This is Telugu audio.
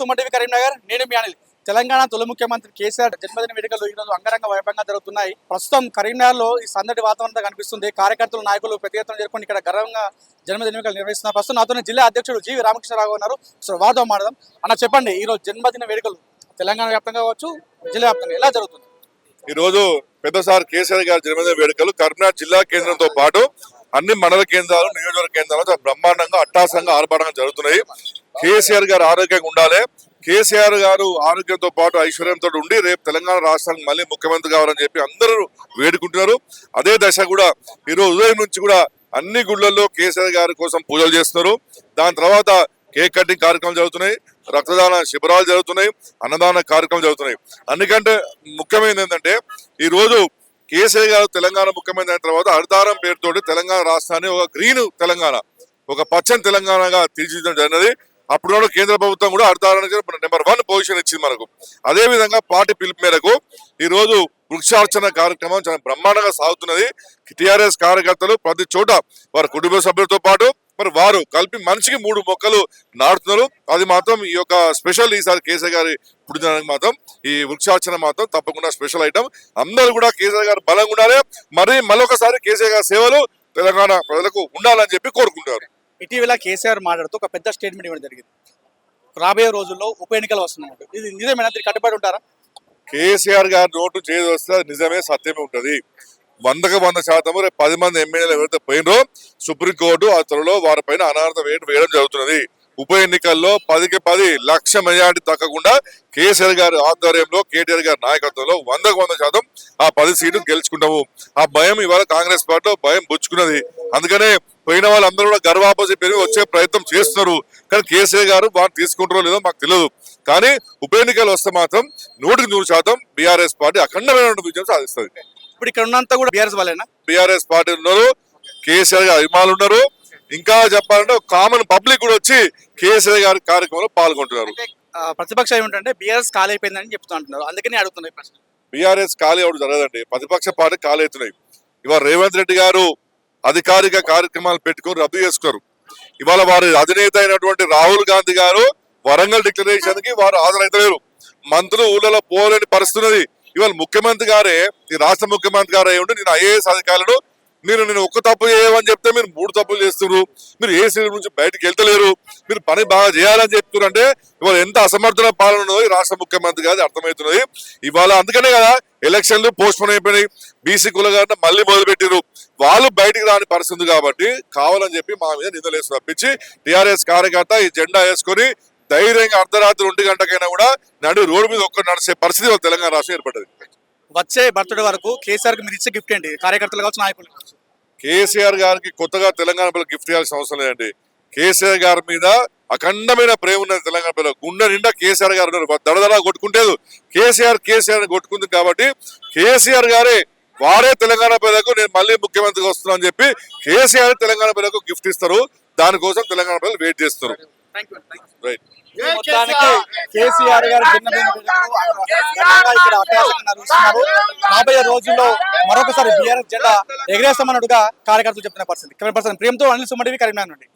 సుమటివి కరీంనగర్ నేను మీ అనిల్. తెలంగాణ తొలి ముఖ్యమంత్రి కేసీఆర్ జన్మదిన వేడుకలు ఈ రోజు అంగరంగ వైభవంగా జరుగుతున్నాయి. ప్రస్తుతం కరీంనగర్లో ఈ సందడి వాతావరణం కనిపిస్తుంది. కార్యకర్తలు నాయకులు పెద్ద ఎత్తున చేరుకొని ఇక్కడ గర్వంగా జన్మదిన వేడుకలు నిర్వహిస్తున్నారు. ప్రస్తుతం నాతోనే జిల్లా అధ్యక్షుడు జీవి రామకృష్ణరావు ఉన్నారు. సో వారితో మాడదాం అన్న చెప్పండి ఈ రోజు జన్మదిన వేడుకలు తెలంగాణ వ్యాప్తంగా కావచ్చు జిల్లా వ్యాప్తంగా ఎలా జరుగుతుంది? ఈ రోజు పెద్దసారి కేసీఆర్ గారి జన్మదిన వేడుకలు కరీంనగర్ జిల్లా కేంద్రంతో పాటు అన్ని మండల కేంద్రాలు నియోజకవర్గ కేంద్రాలు బ్రహ్మాండంగా అట్టాసంగా ఆర్భాటంగా జరుగుతున్నాయి. కేసీఆర్ గారు ఆరోగ్యంగా ఉండాలి. కేసీఆర్ గారు ఆరోగ్యంతో పాటు ఐశ్వర్యంతో ఉండి రేపు తెలంగాణ రాష్ట్రానికి మళ్ళీ ముఖ్యమంత్రి కావాలని చెప్పి అందరూ వేడుకుంటున్నారు. అదే దశ కూడా ఈ రోజు ఉదయం నుంచి కూడా అన్ని గుళ్ళల్లో కేసీఆర్ గారి కోసం పూజలు చేస్తున్నారు. దాని తర్వాత కేక్ కటింగ్ కార్యక్రమాలు జరుగుతున్నాయి. రక్తదాన శిబిరాలు జరుగుతున్నాయి. అన్నదాన కార్యక్రమాలు జరుగుతున్నాయి. అందుకంటే ముఖ్యమైనది ఏంటంటే ఈరోజు కేసీఆర్ గారు తెలంగాణ ముఖ్యమంత్రి అయిన తర్వాత హరితారం పేరుతోటి తెలంగాణ రాష్ట్రాన్ని ఒక గ్రీన్ తెలంగాణ ఒక పచ్చని తెలంగాణగా తీర్చిదిద్దడం జరిగినది. అప్పుడు కూడా కేంద్ర ప్రభుత్వం కూడా హరితారానికి నెంబర్ వన్ పొజిషన్ ఇచ్చింది మనకు. అదే విధంగా పార్టీ పిలుపు మేరకు ఈ రోజు వృక్షార్చన కార్యక్రమం చాలా బ్రహ్మాండంగా సాగుతున్నది. టిఆర్ఎస్ కార్యకర్తలు ప్రతి చోట వారి కుటుంబ సభ్యులతో పాటు మరి వారు కలిపి మనిషికి మూడు మొక్కలు నాటుతున్నారు. అది మాత్రం ఈ యొక్క స్పెషల్ ఈసారి కేసీఆర్ గారి పుట్టినడానికి మాత్రం ఈ వృక్షార్చన మాత్రం తప్పకుండా స్పెషల్ ఐటమ్. అందరూ కూడా కేసీఆర్ గారు బలంగా ఉండాలి. మరి మరొకసారి కేసీఆర్ గారి సేవలు తెలంగాణ ప్రజలకు ఉండాలని చెప్పి కోరుకుంటారు ఇటీవల కేసీఆర్ మాట్లాడుతూ ఒక పెద్ద స్టేట్మెంట్ ఇవ్వడం జరిగింది. రాబోయే రోజుల్లో ఉప ఎన్నికలు వస్తున్నాయి ఇది నిజమేనా? దీనికి కట్టుబడి ఉంటారా? కేసీఆర్ గారి నోటు చేసి వస్తే నిజమే సత్యమే ఉంటది. వందకు వంద శాతం రేపు పది మంది ఎమ్మెల్యేలు ఎవరైతే పోయినో సుప్రీంకోర్టు ఆ త్వరలో వారిపైన అనార్థ వేటు వేయడం జరుగుతున్నది. ఉప ఎన్నికల్లో పదికి పది లక్ష మెజార్టీ దక్కకుండా కేసీఆర్ గారి ఆధ్వర్యంలో కేటీఆర్ గారి నాయకత్వంలో వందకు వంద శాతం ఆ పది సీట్లు గెలుచుకుంటాము. ఆ భయం ఇవాళ కాంగ్రెస్ పార్టీలో భయం పుచ్చుకున్నది. అందుకనే పోయిన వాళ్ళందరూ కూడా గర్వాపసి పెరిగి వచ్చే ప్రయత్నం చేస్తున్నారు. కానీ కేసీఆర్ గారు వారు తీసుకుంటారో లేదో మాకు తెలియదు. కానీ ఉప ఎన్నికలు వస్తే మాత్రం నూటికి నూరు శాతం బీఆర్ఎస్ పార్టీ అఖండమైన విజయం సాధిస్తుంది. ఇప్పుడు ఇక్కడ ఉన్నంతా కూడా బీఆర్ఎస్ వాళ్ళేనా? బీఆర్ఎస్ పార్టీ ఉన్నారు. కేసీఆర్ గారు అభిమానులు ఉన్నారు. ఇంకా చెప్పాలంటే కామన్ పబ్లిక్ కూడా వచ్చి కేసీఆర్ గారి కార్యక్రమంలో పాల్గొంటున్నారు. ప్రతిపక్షం ఏమిటంటే బీఆర్ఎస్ ఖాళీ అయిపోయిందని చెప్తూ అంటున్నారు. అందుకని అడుగుతున్నాయి ప్రశ్న. బీఆర్ఎస్ ఖాళీ అవడం జరగదండి. ప్రతిపక్ష పార్టీ ఖాళీ అవుతున్నాయి. ఇవాళ రేవంత్ రెడ్డి గారు అధికారిక కార్యక్రమాలు పెట్టుకొని రద్దు చేసుకున్నారు. ఇవాళ వారి అధినేత అయినటువంటి రాహుల్ గాంధీ గారు వరంగల్ డిక్లరేషన్కి వారు హాజరైతలేరు. మంత్రులు ఊళ్ళలో పోలేని పరిస్థితి ఉన్నది ఇవాళ ముఖ్యమంత్రి గారే ఈ రాష్ట్ర ముఖ్యమంత్రి గారు అయి ఉండి నేను ఐఏఎస్ అధికారులను మీరు నేను ఒక్క తప్పు చేయమని చెప్తే మీరు మూడు తప్పులు చేస్తున్నారు మీరు ఏ సీట్ నుంచి బయటకు వెళ్తలేరు. మీరు పని బాగా చేయాలని చెప్తున్నారు అంటే ఇవాళ ఎంత అసమర్థన పాలన ఉన్నదో రాష్ట్ర ముఖ్యమంత్రి గారి అర్థమవుతున్నది. ఇవాళ అందుకనే కదా ఎలక్షన్లు పోస్ట్ పోన్ అయిపోయినాయి. బీసీ కులగారిని మళ్ళీ మొదలుపెట్టారు వాళ్ళు బయటికి రాని పరిస్థితి కాబట్టి కావాలని చెప్పి మా మీద నిధులేసి తప్పించి టీఆర్ఎస్ కార్యకర్త ఈ జెండా వేసుకొని ధైర్యంగా అర్ధరాత్రి ఒంటి గంటకైనా కూడా నడు రోడ్డు మీద ఒక్క నడిచే పరిస్థితి తెలంగాణ రాష్ట్రం ఏర్పడ్డది. వచ్చే బర్త్డే వరకు కేసీఆర్కి మీరు ఇచ్చే గిఫ్ట్ ఏంటి? కార్యకర్తలు కావచ్చు నాయకులు కేసీఆర్ గారికి కొత్తగా తెలంగాణ పిల్లలు గిఫ్ట్ ఇవ్వాల్సిన అవసరం లేదండి. కేసీఆర్ గారి మీద అఖండమైన ప్రేమ ఉన్నది తెలంగాణ పిల్లలు గుండె నిండా కేసీఆర్ గారు ఉన్నారు. దడదడా కొట్టుకుంటేదు. కేసీఆర్ కేసీఆర్ కొట్టుకుంది కాబట్టి కేసీఆర్ గారే వారే తెలంగాణ పిల్లలకు నేను మళ్ళీ ముఖ్యమంత్రిగా వస్తున్నా అని చెప్పి కేసీఆర్ తెలంగాణ పిల్లలకు గిఫ్ట్ ఇస్తారు. దానికోసం తెలంగాణ పిల్లలు వెయిట్ చేస్తారు. Right KCR? గారు జన్మదిన ఘనంగా ఇక్కడ అట్టహాసంగా నిర్వహిస్తున్నారు రాబోయే రోజుల్లో మరొకసారి బీఆర్ఎస్ జెండా ఎగరేస్తామన్నట్టుగా కార్యకర్తలు చెప్తున్న పరిస్థితి. కెమెరా పర్సన్ ప్రేమతో అనిల్ సుమడివి కరీంనగర్ నుండి.